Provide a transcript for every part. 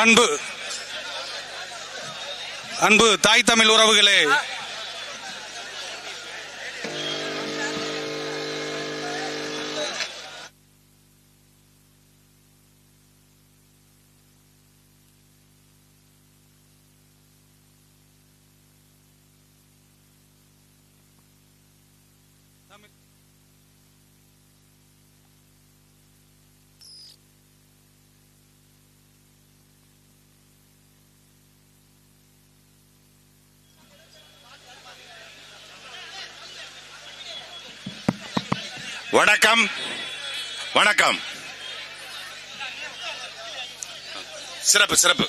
அன்பு. அன்பு தாய் தமிழ் உறவுகளே. வணக்கம். வணக்கம். சிறப்பு சிறப்பு.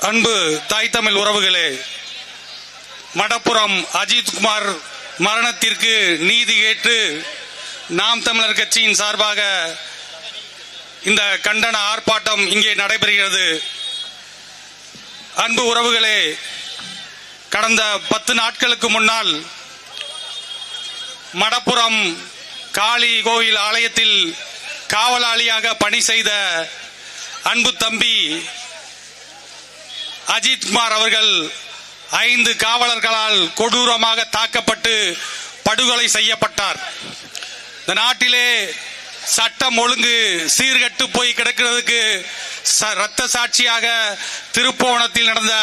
அன்பு தாய் தமிழ் உறவுகளே மடப்புறம் அஜித்குமார் மரணத்திற்கு நீதி கேட்டு நாம் தமிழர் கட்சியின் சார்பாக இந்த கண்டன ஆர்ப்பாட்டம் இங்கே நடைபெறுகிறது. அன்பு உறவுகளே கடந்த பத்து நாட்களுக்கு முன்னால் மடப்புறம் காளி கோயில் ஆலயத்தில் காவலாளியாக பணி செய்த அன்பு தம்பி அஜித்குமார் அவர்கள் ஐந்து காவலர்களால் கொடூரமாக தாக்கப்பட்டு படுகொலை செய்யப்பட்டார். இந்த நாட்டிலே சட்டம் ஒழுங்கு சீர்கட்டு போய் கிடக்கிறதுக்கு ச- ரத்த சாட்சியாக திருப்போணத்தில் நடந்த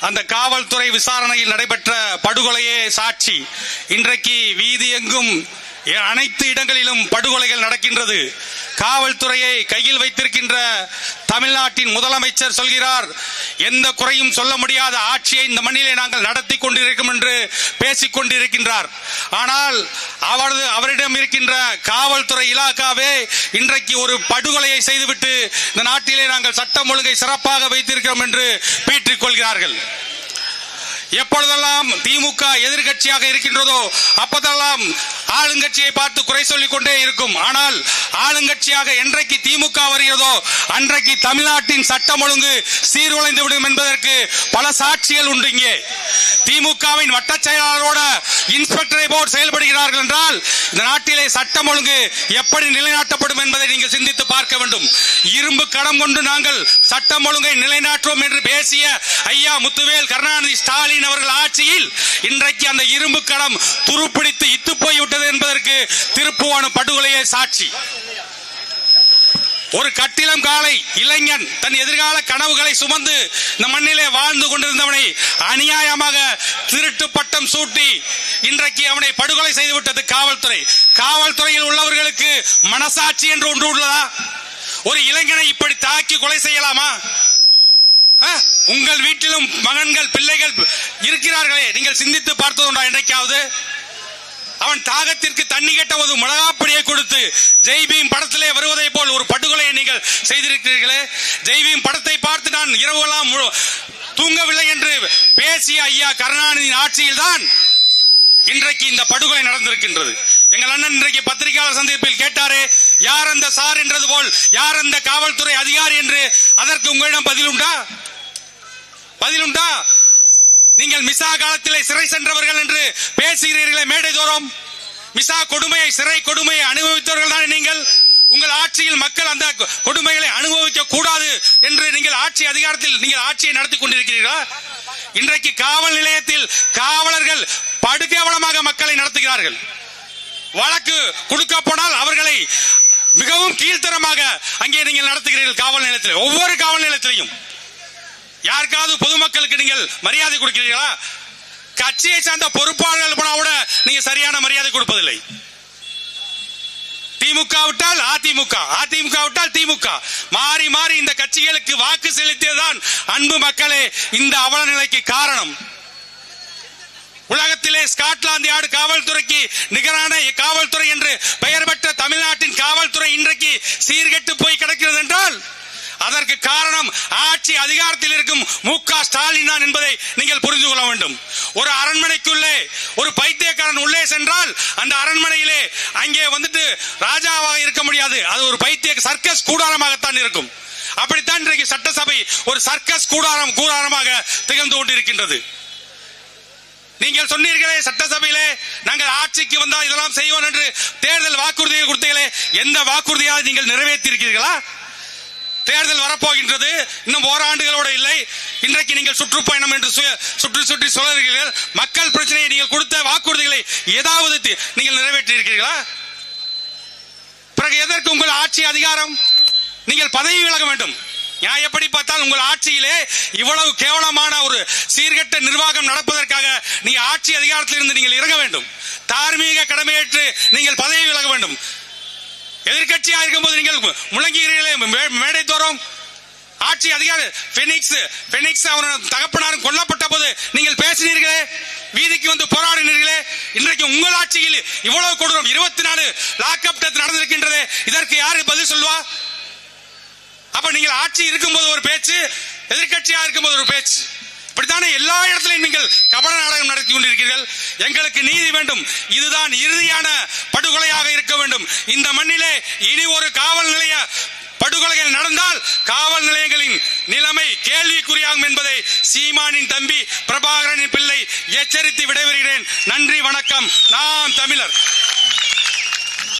அந்த காவல்துறை விசாரணையில் நடைபெற்ற படுகொலையே சாட்சி. இன்றைக்கு வீதி எங்கும் அனைத்து இடங்களிலும் படுகொலைகள் நடக்கின்றது. காவல்துறையை கையில் வைத்திருக்கின்ற தமிழ்நாட்டின் முதலமைச்சர் சொல்கிறார் எந்த குறையும் சொல்ல முடியாத ஆட்சியை இந்த மண்ணிலே நாங்கள் நடத்தி கொண்டிருக்கும் என்று பேசிக் கொண்டிருக்கின்றார். ஆனால் அவரது அவரிடம் இருக்கின்ற காவல்துறை இலாக்காவே இன்றைக்கு ஒரு படுகொலையை செய்துவிட்டு இந்த நாட்டிலே நாங்கள் சட்டம் ஒழுங்கை சிறப்பாக வைத்திருக்கிறோம் என்று பீற்றிக் கொள்கிறார்கள். எப்பொழுதெல்லாம் திமுக எதிர்கட்சியாக இருக்கின்றதோ அப்போதெல்லாம் ஆளுங்கட்சியை பார்த்து குறை சொல்லிக் கொண்டே இருக்கும். ஆனால் ஆளுங்கட்சியாக என்றைக்கு திமுக வருகிறதோ அன்றைக்கு தமிழ்நாட்டின் சட்டம் ஒழுங்கு சீர்குலைந்து விடும் என்பதற்கு பல சாட்சிகள் உண்டு இங்கே. திமுகவின் வட்ட செயலாளரோட இன்ஸ்பெக்டரை போல் செயல்படுகிறார்கள் என்றால் இந்த நாட்டிலே சட்டம் ஒழுங்கு எப்படி நிலைநாட்டப்படும் என்பதை நீங்கள் சிந்தித்து பார்க்க வேண்டும். இரும்பு கடம் கொண்டு நாங்கள் சட்டம் ஒழுங்கை நிலைநாட்டுவோம் என்று பேசிய ஐயா முத்துவேல் கருணாநிதி ஸ்டாலின் அவர்கள் ஆட்சியில் இன்றைக்கு அந்த இரும்பு கடம் துருப்பிடித்து இத்து போய்விட்டது என்பதற்கு திருப்புவான படுகொலையே சாட்சி. ஒரு கட்டிலம் காலை இளைஞன் தன் எதிர்கால கனவுகளை சுமந்து இந்த மண்ணிலே வாழ்ந்து கொண்டிருந்தவனை அநியாயமாக திருட்டு பட்டம் சூட்டி இன்றைக்கு அவனை படுகொலை செய்துவிட்டது காவல்துறை. காவல்துறையில் உள்ளவர்களுக்கு மனசாட்சி என்று ஒன்று உள்ளதா? ஒரு இளைஞனை இப்படி தாக்கி கொலை செய்யலாமா? உங்கள் வீட்டிலும் மகன்கள் பிள்ளைகள் இருக்கிறார்களே நீங்கள் சிந்தித்து பார்த்ததுண்டா என்றைக்காவது? அவன் தாகத்திற்கு தண்ணி கேட்ட ஒரு மிளகாப்பொடியை கொடுத்து ஜெய்பீம் படத்திலே வருவதை போல் ஒரு படுகொலையை நீங்கள் செய்திருக்கிறீர்களே. ஜெய்பீம் படத்தை பார்த்து நான் இரவெல்லாம் தூங்கவில்லை என்று பேசிய ஐயா கருணாநிதியின் ஆட்சியில் தான் இன்றைக்கு இந்த படுகொலை நடந்திருக்கின்றது. எங்கள் அண்ணன் இன்றைக்கு பத்திரிகையாளர் சந்திப்பில் கேட்டாரே யார் அந்த சார் என்றது போல் யார் அந்த காவல்துறை அதிகாரி என்று அதற்கு உங்களிடம் பதிலுண்டா பதிலுண்டா நீங்கள் மிசா காலத்திலே சிறை சென்றவர்கள் என்று பேசுகிறீர்களே மேடை தோறும் மிசா கொடுமையை சிறை கொடுமையை அனுபவித்தவர்கள் தான் நீங்கள்? உங்கள் ஆட்சியில் மக்கள் அந்த கொடுமைகளை அனுபவிக்க கூடாது என்று நீங்கள் ஆட்சி அதிகாரத்தில் நீங்கள் ஆட்சியை நடத்தி கொண்டிருக்கிறீர்களா? இன்றைக்கு காவல் நிலையத்தில் காவலர்கள் படுகேவலமாக மக்களை நடத்துகிறார்கள். வழக்கு கொடுக்க போனால் அவர்களை மிகவும் கீழ்த்தரமாக அங்கே நீங்கள் நடத்துகிறீர்கள் காவல் நிலையத்தில். ஒவ்வொரு காவல் நிலையத்திலையும். யாருக்காவது பொதுமக்களுக்கு நீங்கள் மரியாதை கொடுக்கிறீர்களா? கட்சியை சார்ந்த பொறுப்பாளர்கள் போனா கூட நீங்க சரியான மரியாதை கொடுப்பதில்லை. திமுக விட்டால் அதிமுக அதிமுக விட்டால் திமுக. மாறி மாறி இந்த கட்சிகளுக்கு வாக்கு செலுத்தியதுதான் அன்பு மக்களே இந்த அவல நிலைக்கு காரணம். உலகத்திலே ஸ்காட்லாந்து யார்டு காவல்துறைக்கு நிகரான காவல்துறை என்று அதற்கு காரணம் ஆட்சி அதிகாரத்தில் இருக்கும் மு க ஸ்டாலின் தான் என்பதை நீங்கள் புரிந்து கொள்ள வேண்டும். ஒரு அரண்மனைக்குள்ளே ஒரு பைத்தியக்காரன் உள்ளே சென்றால் அந்த அரண்மனையிலே அங்கே வந்துட்டு ராஜாவாக இருக்க முடியாது. அது ஒரு பைத்திய சர்க்கஸ் கூடாரமாகத்தான் இருக்கும். அப்படித்தான் இன்றைக்கு சட்டசபை ஒரு சர்க்கஸ் கூடாரம் கூடாரமாக திகழ்ந்து கொண்டிருக்கின்றது. நீங்கள் சொன்னீர்களே சட்டசபையிலே நாங்கள் ஆட்சிக்கு வந்தால் இதெல்லாம் செய்வோம் என்று தேர்தல் வாக்குறுதியை கொடுத்தீங்களே எந்த வாக்குறுதியாக நீங்கள் நிறைவேற்றி இருக்கிறீர்களா தேர்தல் வரப்போகின்றது. இன்னும் ஓராண்டுகளோட இல்லை. இன்றைக்கு நீங்கள் சுற்றுப்பயணம் என்று சுற்றி சுற்றி சொல்கிறீர்கள் மக்கள் பிரச்சனையை நீங்கள் கொடுத்த வாக்குறுதிகளை ஏதாவது நீங்கள் நிறைவேற்றி இருக்கிறீர்களா பிறகு எதற்கு உங்கள் ஆட்சி அதிகாரம்? நீங்கள் பதவி விலக வேண்டும். நான் எப்படி பார்த்தால் உங்கள் ஆட்சியிலே இவ்வளவு கேவலமான ஒரு சீர்கெட்ட நிர்வாகம் நடப்பதற்காக நீ ஆட்சி அதிகாரத்திலிருந்து நீங்கள் இறங்க வேண்டும். தார்மீக கடமையேற்று நீங்கள் பதவி விலக வேண்டும். எதிர்க்கட்சியா இருக்கும்போது நீங்கள் முழங்குகிறீர்களே மே- மேடை தோறும். ஆட்சி அதிகாரி பெனிக்ஸ் பெனிக்ஸ் அவரோட தகப்பனாரும் கொல்லப்பட்ட போது நீங்கள் பேசினீர்களே வீதிக்கு வந்து போராடினீர்களே. இன்றைக்கு உங்கள் ஆட்சியில் இவ்வளவு கொடூரம் இருபத்தி நாலு லாக்அப் டெத் நடந்திருக்கின்றது இதற்கு யாரு பதில் சொல்வா அப்ப நீங்கள் ஆட்சி இருக்கும்போது ஒரு பேச்சு எதிர்க்கட்சியா இருக்கும்போது ஒரு பேச்சு. இப்படித்தானே எல்லா இடத்திலையும் நீங்கள் கபட நாடகம் நடத்தி கொண்டிருக்கிறீர்கள். எங்களுக்கு நீதி வேண்டும். இதுதான் இறுதியான படுகொலையாக இருக்க வேண்டும். இந்த மண்ணிலே இனி ஒரு காவல் நிலைய படுகொலைகள் நடந்தால் காவல் நிலையங்களின் நிலைமை கேள்விக்குறியாகும் என்பதை சீமானின் தம்பி பிரபாகரனின் பிள்ளை எச்சரித்து விடைபெறுகிறேன். நன்றி வணக்கம். நாம் தமிழர்.